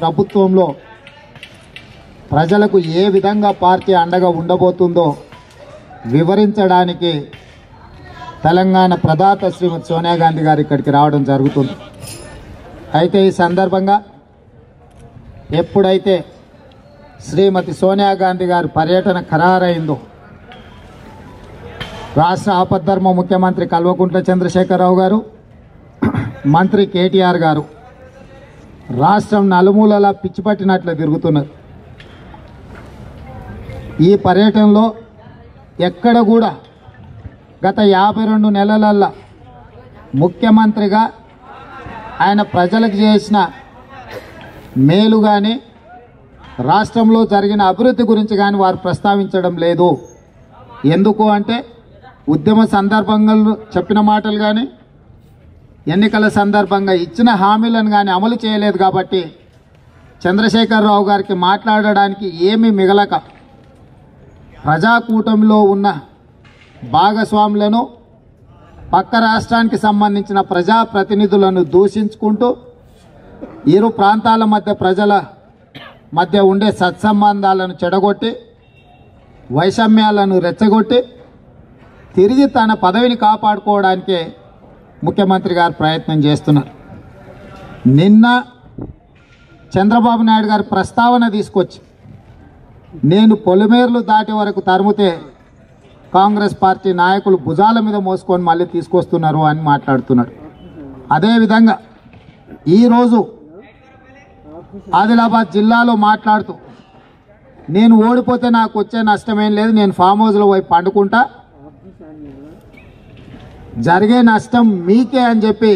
ప్రభుత్వంలో ప్రజలకు ఏ విధంగా పార్టీ అండగా ఉండబోతుందో వివరించడానికి తెలంగాణ ప్రదాత శ్రీమతి సోనియా గాంధీ గారు ఇక్కడికి రావడం జరుగుతుంది. అయితే ఈ సందర్భంగా ఎప్పుడైతే శ్రీమతి సోనియా గాంధీ గారి పర్యటన ఖరారైందో రాష్ట్ర ఆపద్ధర్మ ముఖ్యమంత్రి కల్వకుంట్ల చంద్రశేఖరరావు గారు మంత్రి కేటీఆర్ గారు. రాష్ట్రం నలుమూలలా పిచ్చిపట్టినట్లు తిరుగుతున్నారు ఈ పర్యటనలో ఎక్కడ కూడా గత యాభై రెండు నెలలల్లా ముఖ్యమంత్రిగా ఆయన ప్రజలకు చేసిన మేలు కానీ రాష్ట్రంలో జరిగిన అభివృద్ధి గురించి కానీ వారు ప్రస్తావించడం లేదు. ఎందుకు అంటే ఉద్యమ సందర్భంగా చెప్పిన మాటలు కానీ ఎన్నికల సందర్భంగా ఇచ్చిన హామీలను కానీ అమలు చేయలేదు కాబట్టి చంద్రశేఖరరావు గారికి మాట్లాడడానికి ఏమీ మిగలక ప్రజాకూటమిలో ఉన్న భాగస్వాములను పక్క రాష్ట్రానికి సంబంధించిన ప్రజాప్రతినిధులను దూషించుకుంటూ ఇరు ప్రాంతాల మధ్య ప్రజల మధ్య ఉండే సత్సంబంధాలను చెడగొట్టి వైషమ్యాలను రెచ్చగొట్టి తిరిగి తన పదవిని కాపాడుకోవడానికే ముఖ్యమంత్రి గారు ప్రయత్నం చేస్తున్నారు. నిన్న చంద్రబాబు నాయుడు గారు ప్రస్తావన తీసుకొచ్చి నేను పొలిమేర్లు దాటి వరకు తరుముతే కాంగ్రెస్ పార్టీ నాయకులు భుజాల మీద మోసుకొని మళ్ళీ తీసుకొస్తున్నారు అని మాట్లాడుతున్నాడు. అదేవిధంగా ఈరోజు ఆదిలాబాద్ జిల్లాలో మాట్లాడుతూ నేను ఓడిపోతే నాకు వచ్చే నష్టమేం లేదు నేను ఫామ్ హౌస్లో పోయి పండుకుంటా జరిగే నష్టం మీకే అని చెప్పి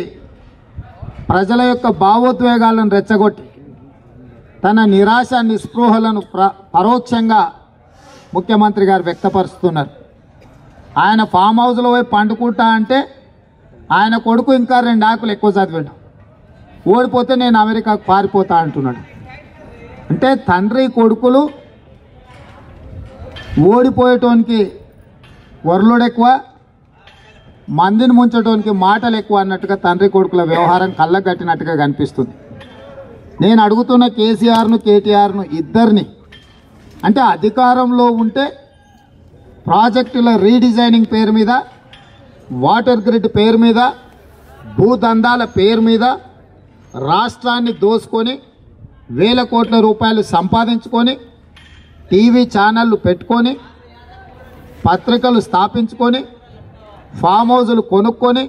ప్రజల యొక్క భావోద్వేగాలను రెచ్చగొట్టి తన నిరాశ నిస్పృహలను ప్ర పరోక్షంగా ముఖ్యమంత్రి గారు వ్యక్తపరుస్తున్నారు. ఆయన ఫామ్ హౌస్లో పోయి పండుకుంటా అంటే ఆయన కొడుకు ఇంకా రెండు ఆకులు ఎక్కువ చదివాడు. ఓడిపోతే నేను అమెరికాకు పారిపోతా అంటున్నాడు. అంటే తండ్రి కొడుకులు ఓడిపోయేటోనికి వరలుడు ఎక్కువ మందిని ముంచడానికి మాటలు ఎక్కువ అన్నట్టుగా తండ్రి కొడుకుల వ్యవహారం కళ్ళకు కట్టినట్టుగా కనిపిస్తుంది. నేను అడుగుతున్న కేసీఆర్ను కేటీఆర్ను ఇద్దరిని అంటే అధికారంలో ఉంటే ప్రాజెక్టుల రీడిజైనింగ్ పేరు మీద వాటర్ గ్రిడ్ పేరు మీద భూదందాల పేరు మీద రాష్ట్రాన్ని దోసుకొని వేల కోట్ల రూపాయలు సంపాదించుకొని టీవీ ఛానళ్ళు పెట్టుకొని పత్రికలు స్థాపించుకొని ఫామ్ హౌజులు కొనుక్కొని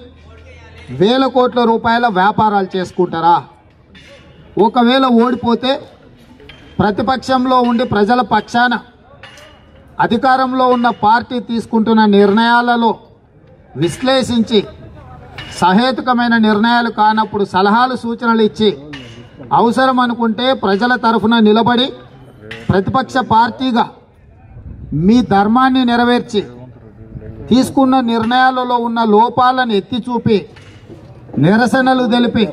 వేల కోట్ల రూపాయల వ్యాపారాలు చేసుకుంటారా? ఒకవేళ ఓడిపోతే ప్రతిపక్షంలో ఉండి ప్రజల పక్షాన అధికారంలో ఉన్న పార్టీ తీసుకుంటున్న నిర్ణయాలలో విశ్లేషించి సహేతుకమైన నిర్ణయాలు కానప్పుడు సలహాలు సూచనలు ఇచ్చి అవసరం అనుకుంటే ప్రజల తరఫున నిలబడి ప్రతిపక్ష పార్టీగా మీ ధర్మాన్ని నెరవేర్చి తీసుకున్న నిర్ణయాలలో ఉన్న లోపాలను ఎత్తి చూపి నిరసనలు తెలిపి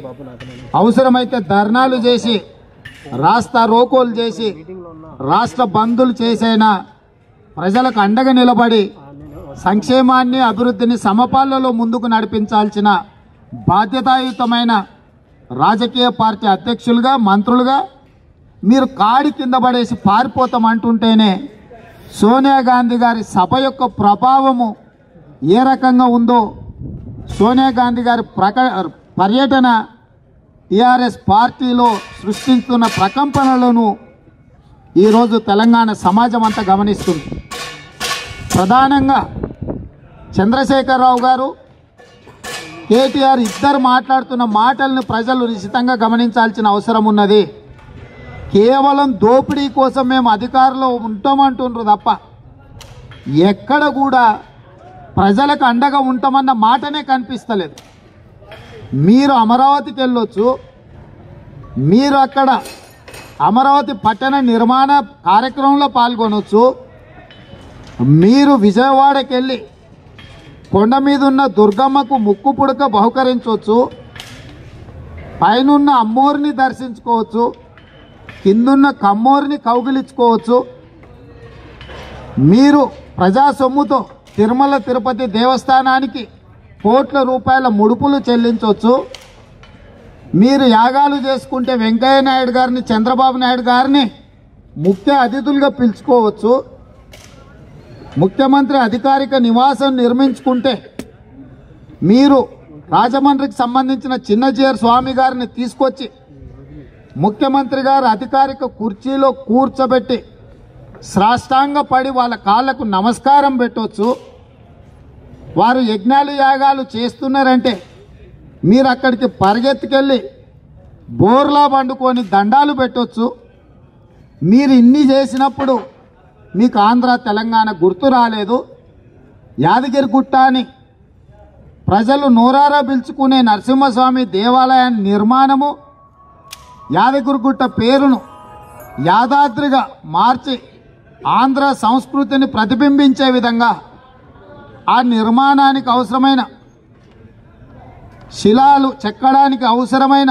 అవసరమైతే ధర్నాలు చేసి రాస్తా రోకోలు చేసి రాష్ట్ర బంధులు చేసైనా ప్రజలకు అండగా నిలబడి సంక్షేమాన్ని అభివృద్ధిని సమపాలలో ముందుకు నడిపించాల్సిన బాధ్యతాయుతమైన రాజకీయ పార్టీ అధ్యక్షులుగా మంత్రులుగా మీరు కాడి కింద పడేసి పారిపోతాం అంటుంటేనే సోనియా గాంధీ గారి సభ యొక్క ప్రభావము ఏ రకంగా ఉందో సోనియా గాంధీ గారి ప్రక పర్యటన టీఆర్ఎస్ పార్టీలో సృష్టిస్తున్న ప్రకంపనలను ఈరోజు తెలంగాణ సమాజం అంతా గమనిస్తుంది. ప్రధానంగా చంద్రశేఖరరావు గారు కేటీఆర్ ఇద్దరు మాట్లాడుతున్న మాటలను ప్రజలు నిశ్చితంగా గమనించాల్సిన అవసరం ఉన్నది. కేవలం దోపిడీ కోసం మేము అధికారంలో ఉంటామంటుండ్రు తప్ప ఎక్కడ కూడా ప్రజలకు అండగా ఉంటామన్న మాటనే కనిపిస్తలేదు. మీరు అమరావతికి వెళ్ళొచ్చు. మీరు అక్కడ అమరావతి పట్టణ నిర్మాణ కార్యక్రమంలో పాల్గొనవచ్చు మీరు విజయవాడకి వెళ్ళి కొండ మీద ఉన్న దుర్గమ్మకు ముక్కు పుడక బహుకరించవచ్చు పైనున్న అమ్మోరిని దర్శించుకోవచ్చు. కిందున్న కమ్మోరిని కౌగిలించుకోవచ్చు. మీరు ప్రజా సొమ్ముతో తిరుమల తిరుపతి దేవస్థానానికి కోట్ల రూపాయల ముడుపులు చెల్లించవచ్చు మీరు యాగాలు చేసుకుంటే వెంకయ్య నాయుడు గారిని చంద్రబాబు నాయుడు గారిని ముఖ్య అతిథులుగా పిలుచుకోవచ్చు. ముఖ్యమంత్రి అధికారిక నివాసం నిర్మించుకుంటే మీరు రాజమండ్రికి సంబంధించిన చిన్నజీయర్ స్వామి గారిని తీసుకొచ్చి ముఖ్యమంత్రి గారు అధికారిక కుర్చీలో కూర్చోబెట్టి సాష్టాంగ పడి వాళ్ళ కాళ్ళకు నమస్కారం పెట్టవచ్చు వారు యజ్ఞాలు యాగాలు చేస్తున్నారంటే మీరు అక్కడికి పరిగెత్తుకెళ్ళి బోర్లా పండుకొని దండాలు పెట్టొచ్చు. మీరు ఇన్ని చేసినప్పుడు మీకు ఆంధ్ర తెలంగాణ గుర్తు రాలేదు. యాదగిరిగుట్ట అని ప్రజలు నోరారా పిలుచుకునే నరసింహస్వామి దేవాలయాన్ని నిర్మాణము యాదగిరిగుట్ట పేరును యాదాద్రిగా మార్చి ఆంధ్ర సంస్కృతిని ప్రతిబింబించే విధంగా ఆ నిర్మాణానికి అవసరమైన శిలాలు చెక్కడానికి అవసరమైన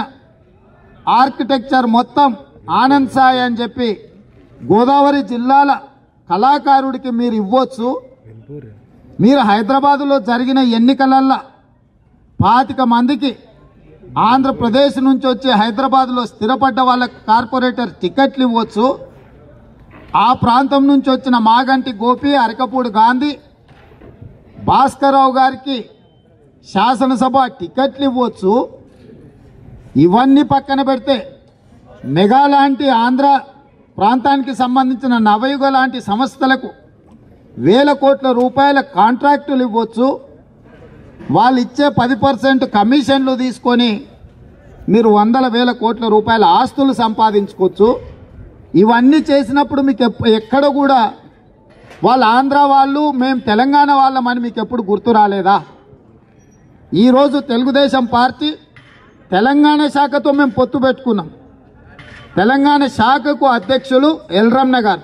ఆర్కిటెక్చర్ మొత్తం ఆనంద్ సాయి అని చెప్పి గోదావరి జిల్లాల కళాకారుడికి మీరు ఇవ్వచ్చు. మీరు హైదరాబాదులో జరిగిన ఎన్నికలల్లో పాతిక మందికి ఆంధ్రప్రదేశ్ నుంచి వచ్చి హైదరాబాద్లో స్థిరపడ్డ వాళ్ళకి కార్పొరేటర్ టికెట్లు ఇవ్వచ్చు. ఆ ప్రాంతం నుంచి వచ్చిన మాగంటి గోపి అరకపూడి గాంధీ భాస్కరరావు గారికి శాసనసభ టికెట్లు ఇవ్వచ్చు. ఇవన్నీ పక్కన పెడితే మెగా లాంటి ఆంధ్ర ప్రాంతానికి సంబంధించిన నవయుగ లాంటి సంస్థలకు వేల కోట్ల రూపాయల కాంట్రాక్టులు ఇవ్వచ్చు. వాళ్ళు ఇచ్చే పది పర్సెంట్ కమిషన్లు తీసుకొని మీరు వందల వేల కోట్ల రూపాయల ఆస్తులు సంపాదించుకోవచ్చు. ఇవన్నీ చేసినప్పుడు మీకు ఎక్కడ కూడా వాళ్ళ ఆంధ్ర వాళ్ళు మేము తెలంగాణ వాళ్ళమని మీకు ఎప్పుడు గుర్తు రాలేదా? ఈరోజు తెలుగుదేశం పార్టీ తెలంగాణ శాఖతో మేము పొత్తు పెట్టుకున్నాం. తెలంగాణ శాఖకు అధ్యక్షులు ఎల్రమ్న గారు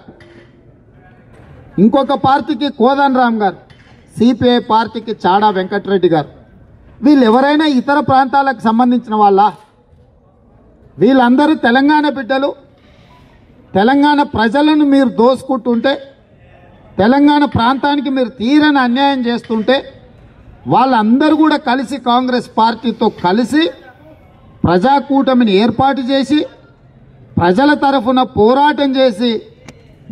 ఇంకొక పార్టీకి కోదన్ రామ్ గారు సిపిఐ పార్టీకి చాడా వెంకటరెడ్డి గారు. వీళ్ళు ఎవరైనా ఇతర ప్రాంతాలకు సంబంధించిన వాళ్ళ? వీళ్ళందరూ తెలంగాణ బిడ్డలు. తెలంగాణ ప్రజలను మీరు దోసుకుంటుంటే తెలంగాణ ప్రాంతానికి మీరు తీరని అన్యాయం చేస్తుంటే వాళ్ళందరూ కూడా కలిసి కాంగ్రెస్ పార్టీతో కలిసి ప్రజాకూటమిని ఏర్పాటు చేసి ప్రజల తరఫున పోరాటం చేసి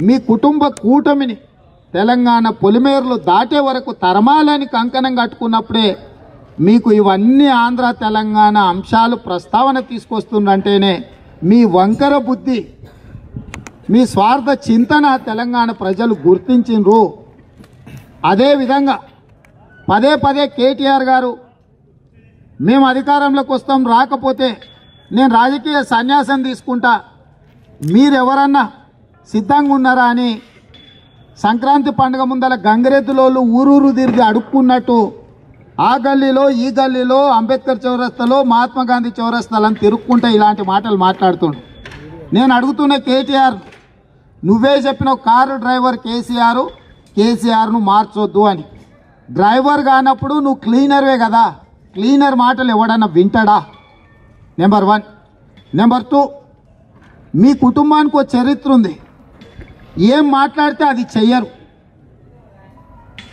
మీ కుటుంబ కూటమిని తెలంగాణ పొలిమేరులు దాటే వరకు తరమాలని కంకణం కట్టుకున్నప్పుడే మీకు ఇవన్నీ ఆంధ్ర తెలంగాణ అంశాలు ప్రస్తావన తీసుకొస్తుందంటేనే మీ వంకర బుద్ధి మీ స్వార్థ చింతన తెలంగాణ ప్రజలు గుర్తించిండ్రు అదేవిధంగా పదే పదే కేటీఆర్ గారు మేము అధికారంలోకి వస్తాం రాకపోతే నేను రాజకీయ సన్యాసం తీసుకుంటా. మీరెవరన్నా సిద్ధంగా ఉన్నారా అని సంక్రాంతి పండుగ ముందల గంగిరెద్దులోళ్ళు ఊరూరు తిరిగి అడుక్కున్నట్టు ఆ గల్లీలో ఈ గల్లీలో అంబేద్కర్ చౌరస్తలో మహాత్మా గాంధీ చౌరస్తాలని తిరుక్కుంటే ఇలాంటి మాటలు మాట్లాడుతుండు. నేను అడుగుతున్న కేటీఆర్ నువ్వే చెప్పిన కారు డ్రైవర్ కేసీఆర్ కేసీఆర్ను మార్చొద్దు అని. డ్రైవర్ కానప్పుడు నువ్వు క్లీనర్వే కదా. క్లీనర్ మాటలు ఎవడన్నా వింటాడా? నెంబర్ వన్ నెంబర్ టూ మీ కుటుంబానికి ఒక చరిత్ర ఉంది. ఏం మాట్లాడితే అది చెయ్యరు.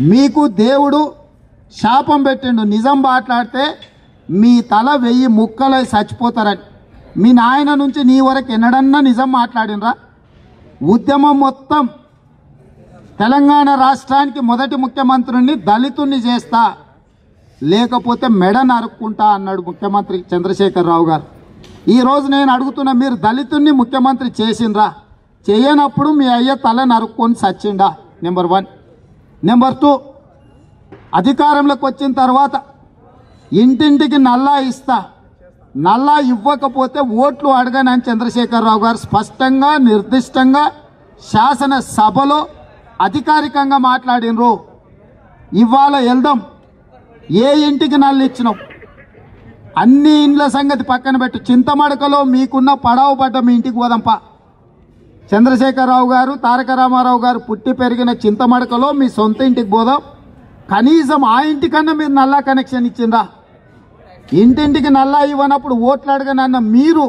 మీకు దేవుడు శాపం పెట్టిండు నిజం మాట్లాడితే మీ తల వెయ్యి ముక్కలై చచ్చిపోతారని. మీ నాయన నుంచి నీ వరకు ఎన్నడన్నా నిజం మాట్లాడినరా? ఉద్యమం మొత్తం తెలంగాణ రాష్ట్రానికి మొదటి ముఖ్యమంత్రిని దళితుణ్ణి చేస్తా లేకపోతే మెడ నరుక్కుంటా అన్నాడు ముఖ్యమంత్రి చంద్రశేఖరరావు గారు. ఈరోజు నేను అడుగుతున్నా మీరు దళితుణ్ణి ముఖ్యమంత్రి చేసిండ్రా? చేయనప్పుడు మీ అయ్య తల నరుక్కొని సచ్చిండా? నెంబర్ వన్ నెంబర్ టూ అధికారంలోకి వచ్చిన తర్వాత ఇంటింటికి నల్లా ఇస్తా. నల్లా ఇవ్వకపోతే ఓట్లు అడగనని చంద్రశేఖరరావు గారు స్పష్టంగా నిర్దిష్టంగా శాసనసభలో అధికారికంగా మాట్లాడినరు. ఇవాళ వెళ్దాం. ఏ ఇంటికి నల్లు ఇచ్చినాం? అన్ని ఇండ్ల సంగతి పక్కన పెట్టు. చింతమడకలో మీకున్న పడవ పడ్డ మీ ఇంటికి పోదాంపా చంద్రశేఖరరావు గారు తారక రామారావు గారు పుట్టి పెరిగిన చింతమడకలో మీ సొంత ఇంటికి పోదాం. కనీసం ఆ ఇంటికన్నా మీరు నల్లా కనెక్షన్ ఇచ్చిండ్రా. ఇంటింటికి నల్లా ఇవ్వనప్పుడు ఓట్లు అడగనన్న మీరు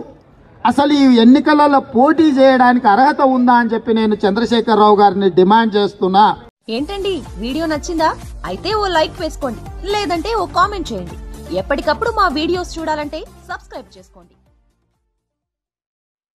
అసలు ఈ ఎన్నికలలో పోటీ చేయడానికి అర్హత ఉందా అని చెప్పి నేను చంద్రశేఖరరావు గారిని డిమాండ్ చేస్తున్నా. ఏంటండి? వీడియో నచ్చిందా? అయితే ఓ లైక్ వేసుకోండి. లేదంటే ఓ కామెంట్ చేయండి. ఎప్పటికప్పుడు మా వీడియోస్ చూడాలంటే సబ్స్క్రైబ్ చేసుకోండి.